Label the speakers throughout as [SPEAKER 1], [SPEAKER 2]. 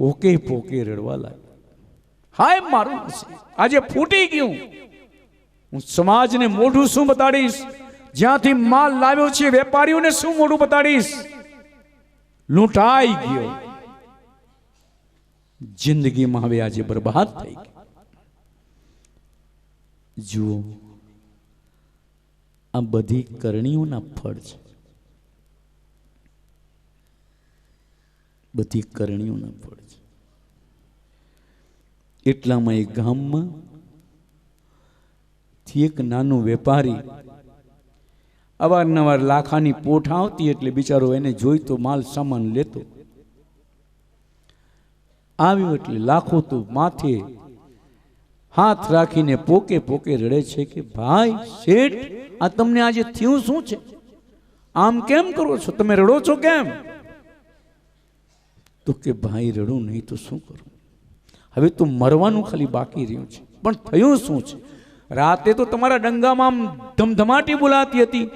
[SPEAKER 1] પોકે પોકે રડવા લાગ્યા. હાય, મારું આજે ફૂટી ગયું. હું સમાજને મોઢું શું બતાડીશ? જ્યાંથી માલ લાવ્યો છે, વેપારીઓને શું મોઢું બતાડીશ? લૂંટાઈ ગયો. જિંદગીમાં હવે આજે બરબાદ થઈ ગઈ જુઓ, આ બધી કરણીઓના ફળ છે. બધી કરણીઓના ફળ. એટલામાં એક ગામમાં થી એક નાનો વેપારી અવારનવાર લાખાની પોઠ આવતી એટલે બિચારો એને જોઈતો માલ સામાન લેતો. આવ્યો એટલે લાખો તો માથે હાથ રાખીને પોકે પોકે રડે છે કે, ભાઈ, શેઠ, આ તમને આજે થયું શું છે? આમ કેમ કરો છો? તમે રડો છો કેમ? તો કે, ભાઈ, રડું નહીં તો શું કરું? હવે તો મરવાનું ખાલી બાકી રહ્યું છે. પણ થયું શું છે? રાતે તો તમારા ડંગામાં ધમધમાટી બોલાતી હતી.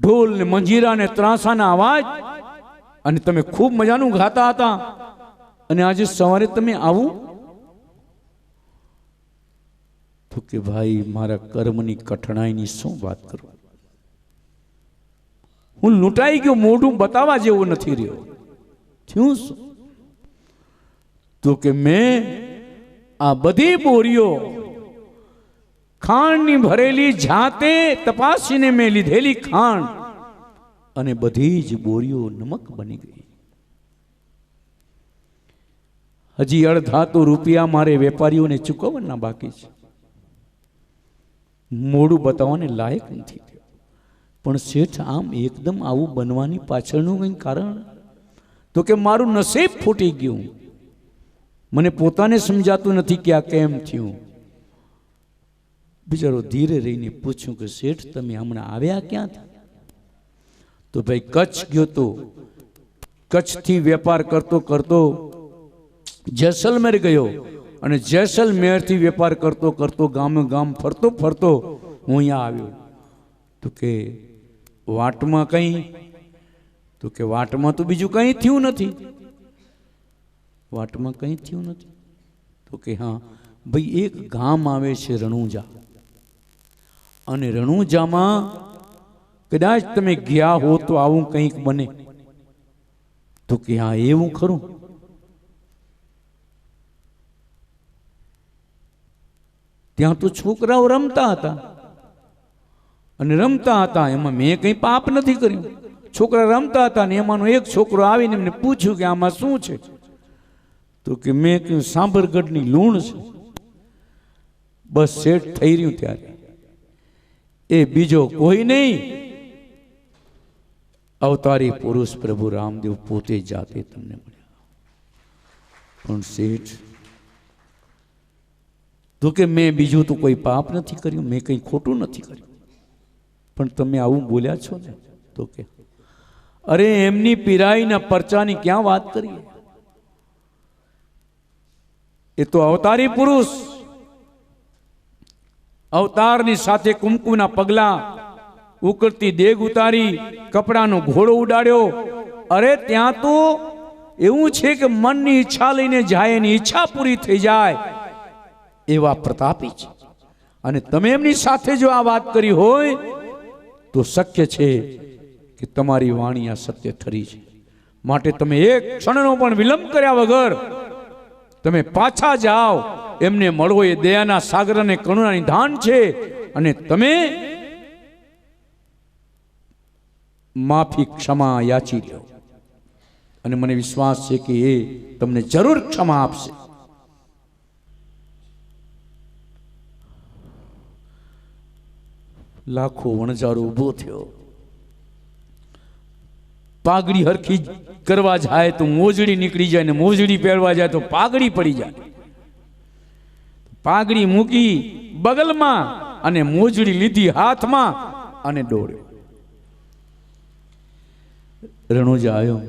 [SPEAKER 1] ઢોલ ને મંજીરા ને ત્રાસાના અવાજ. અને તમે ખૂબ મજાનું ગાતા હતા. અને આજે સવારે તમે આવું? તો કે ભાઈ, મારા કર્મની કઠણાઈની શું વાત કરું? હું લૂંટાઈ ગયો, મોઢું બતાવવા જેવું નથી રહ્યો. થયું શું? તો કે મેં આ બધી બોરીઓ ખાંડની ભરેલી જાતે તપાસીને મેં લીધેલી ખાંડ અને બધી જ બોરીઓ નમક બની ગઈ. હજી અડધા તો રૂપિયા મારે વેપારીઓને ચૂકવવાના બાકી છે. મોડું બતાવવાને લાયક નથી થયો. પણ શેઠ આમ એકદમ આવું બનવાની પાછળનું કંઈ કારણ? તો કે મારું નસીબ ફૂટી ગયું. મને પોતાને સમજાતું નથી કે આ કેમ થયું. બિચારો ધીરે રહીને પૂછ્યું કે, શેઠ, તમે હમણાં આવ્યા ક્યાંથી તો ભાઈ, કચ્છ ગયો તો, કચ્છથી વેપાર કરતો કરતો જેસલમેર ગયો અને જેસલમેરથી વેપાર કરતો કરતો ગામે ગામ ફરતો ફરતો હું અહીંયા આવ્યો. તો કે, વાટમાં કંઈ? તો કે, વાટમાં તો બીજું કંઈ થયું નથી. વાટમાં કંઈ થયું નથી. તો કે હા, ભાઈ એક ગામ આવે છે રણુજા. અને રણુજામાં કદાચ તમે ગયા હો તો આવું કંઈક બને. તો કે હા, એવું ખરું. ત્યાં તો છોકરાઓ રમતા હતા. અને રમતા હતા, એમાં મેં કંઈ પાપ નથી કર્યું. છોકરા રમતા હતા ને એમાંનો એક છોકરો આવીને એમને પૂછ્યું કે આમાં શું છે? તો કે મેં કહ્યું સાંભરગઢની લૂણ છે. બસ સેટ થઈ રહ્યું ત્યારે. એ બીજો કોઈ નહીં. અવતારી પુરુષ પ્રભુ રામદેવ પોતે જાતે તમને મળ્યા. પણ શેઠ, તો કે મેં બીજું તો કોઈ પાપ નથી કર્યું, મેં કંઈ ખોટું નથી કર્યું. પણ તમે આવું બોલ્યા છો ને, તો કે, અરે એમની પીરાઈના પરચાની ક્યાં વાત કરીએ? એ તો અવતારી પુરુષ. અવતારની સાથે કુમકુમના પગલા ઉકળતી દેગ ઉતારી, કપડાનો ઘોડો ઉડાડ્યો. અરે ત્યાં તો એવું છે કે મનની ઈચ્છા લઈને જાય, એની ઈચ્છા પૂરી થઈ જાય એવા પ્રતાપી છે. અને તમે એમની સાથે જો આ વાત કરી હોય, તો શક્ય છે કે તમારી વાણી આ સત્ય ઠરી છે. માટે તમે એક ક્ષણનો પણ વિલંબ કર્યા વગર તમે પાછા જાઓ. એમને મળવો એ દયાના સાગર અને કરુણાની ધાન છે. અને તમે માફી ક્ષમા યાચી લો. અને મને વિશ્વાસ છે કે એ તમને જરૂર ક્ષમા આપશે. લાખો વણઝારો ઊભો થયો. પાઘડી હરખી કરવા જાય તો મોજડી નીકળી જાય ને મોજડી પહેરવા જાય તો પાઘડી પડી જાય. પાઘડી મૂકી બગલમાં અને મોજડી લીધી હાથમાં અને દોડ્યો. રણુજા આવ્યો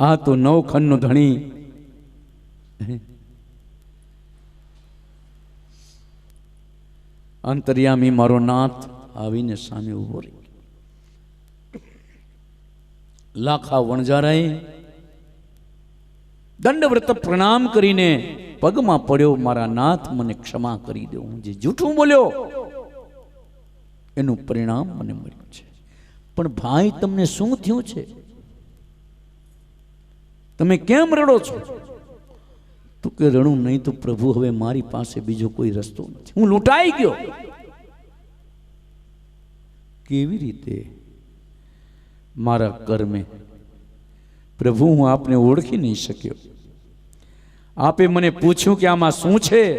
[SPEAKER 1] આ તો નવખંડનો ધણી. અંતર્યામી મારો નાથ આવીને સામે ઊભો રહી લાખા વણજારાએ દંડવ્રત પ્રણામ કરીને પગમાં પડ્યો, મારા નાથ, મને ક્ષમા કરી દો. હું જે જૂઠું બોલ્યો, એનું પરિણામ મને મળ્યું છે. પણ ભાઈ, તમને શું થયું છે? તમે કેમ રડો છો? તું કે, રડું નહીં તો પ્રભુ, હવે મારી પાસે બીજો કોઈ રસ્તો નથી. હું લૂંટાઈ ગયો. કેવી રીતે મારા કર્મે પ્રભુ, હું આપને ઓળખી નહીં શક્યો. આપે મને પૂછ્યું કે આમાં શું છે?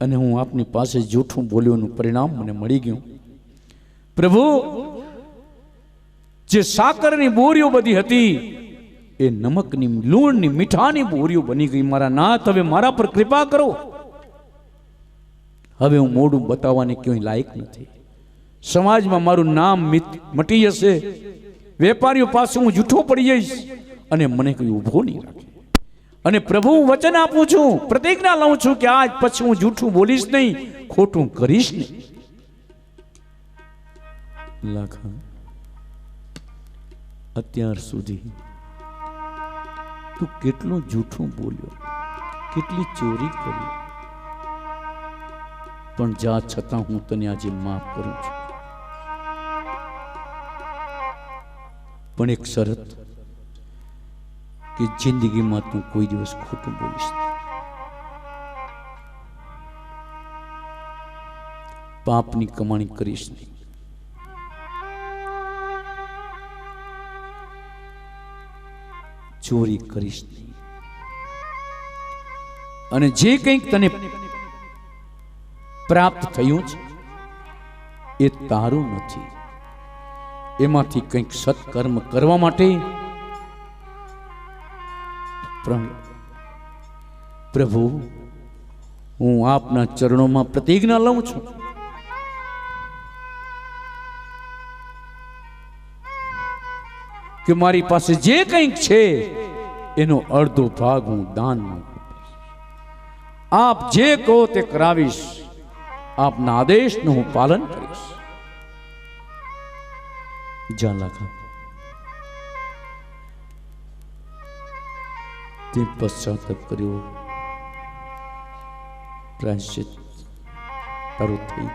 [SPEAKER 1] અને હું આપની પાસે જૂઠું બોલ્યોનું પરિણામ મને મળી ગયું. પ્રભુ, જે સાકરની બોરીઓ બધી હતી, એ નમકની, લૂણની, મીઠાની બોરીઓ બની ગઈ. મારા નાથ, હવે મારા પર કૃપા કરો. હવે હું મોઢું બતાવવાની ક્યાંય લાયક નથી. સમાજમાં મારું નામ મટી જશે. વેપારીઓ પાસે હું જૂઠો પડી જઈશ. અને મને કોઈ ઊભો નહીં રાખે. અને પ્રભુ વચન આપું છું, પ્રતિજ્ઞા લઉં છું કે આજ પછી હું જૂઠું બોલીશ નહીં, ખોટું કરીશ નહીં. અત્યાર સુધી તું કેટલું જૂઠું બોલ્યો, કેટલી ચોરી કરી. પણ જા છતાં હું તને આજે માફ કરું છું. પણ એક શરત કે જિંદગીમાં તું કોઈ દિવસ ખોટું બોલીશ પાપની કમાણી કરીશ નહીં. ચોરી કરીશ નહીં. અને જે કંઈક તને પ્રાપ્ત થયું છે, એ તારું નથી. એમાંથી કંઈક સત્કર્મ કરવા માટે પ્રભુ, હું આપના ચરણોમાં પ્રતિજ્ઞા લઉં છું. કે મારી પાસે જે કંઈક છે, એનો અડધો ભાગ હું દાનમાં આપ જે કહો તે કરાવીશ. આપના આદેશનું હું પાલન કરીશ. જા લાખા તે પશ્ચાતાપ કર્યો. પ્રાયશ્ચિત તારું થઈ.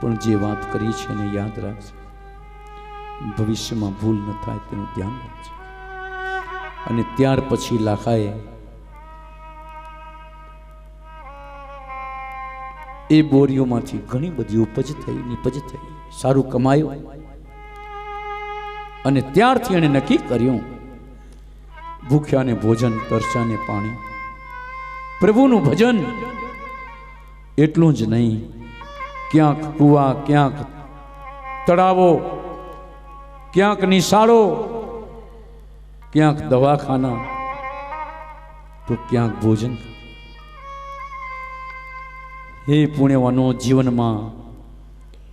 [SPEAKER 1] પણ જે વાત કરી છે એને યાદ રાખજે. ભવિષ્યમાં ભૂલ ન થાય તેનું ધ્યાન રાખજે. અને ત્યાર પછી લાખાએ એ બોરીઓમાંથી ઘણી બધી ઉપજ થઈ, નિપજ થઈ. સારું કમાયું. અને ત્યારથી એણે નક્કી કર્યું, ભૂખ્યાને ભોજન, તરસાને પાણી. પ્રભુનું ભજન એટલું જ નહીં. ક્યાંક કુવા, ક્યાંક તળાવો, ક્યાંક નિશાળો, ક્યાંક દવાખાના, તો ક્યાંક ભોજન. હે પુણ્યવાનો જીવનમાં.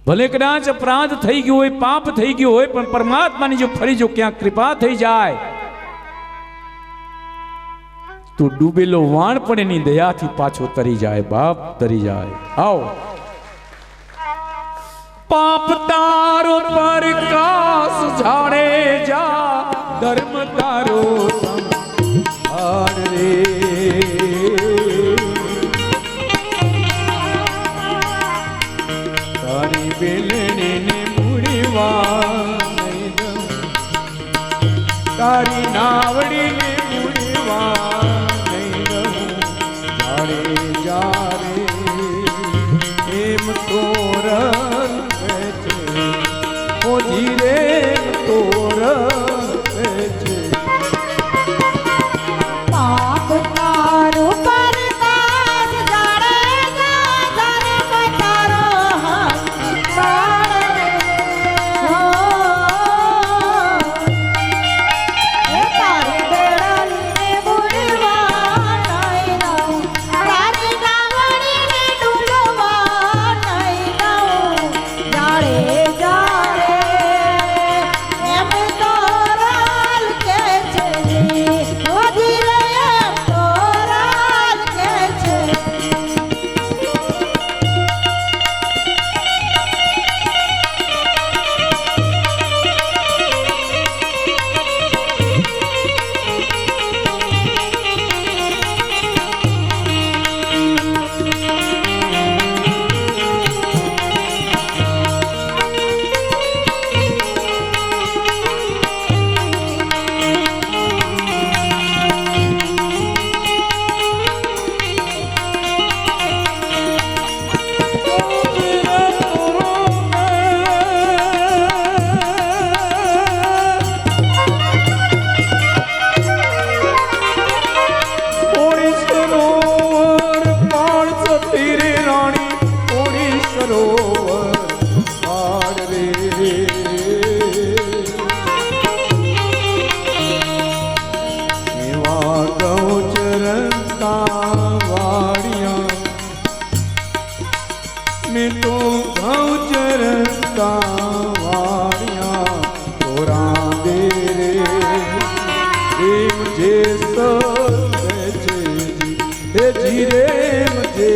[SPEAKER 1] ભલે કદાચ અપરાધ થઈ ગયો હોય, પાપ થઈ ગયો હોય, પણ પરમાત્માની જો ફરી જો ક્યાંક કૃપા થઈ જાય, તો ડૂબેલો વાણ પણ એની દયાથી પાછો તરી જાય, બાપ તરી જાય. આવો. પાપ તારો પ્રકાશ જાણે જા, ધર્મ તારો રે તારી નાવડી મૂળવા નહીં દઉં. જાણે જારે એમ તોર
[SPEAKER 2] દે રે પ્રેમ જે સો હે
[SPEAKER 3] જી રે જે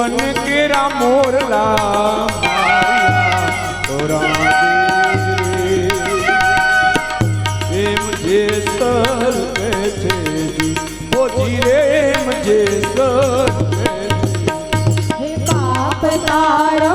[SPEAKER 2] ભુવન કેરા મોરલા એમ જે સર છે
[SPEAKER 3] હે બાપ તારો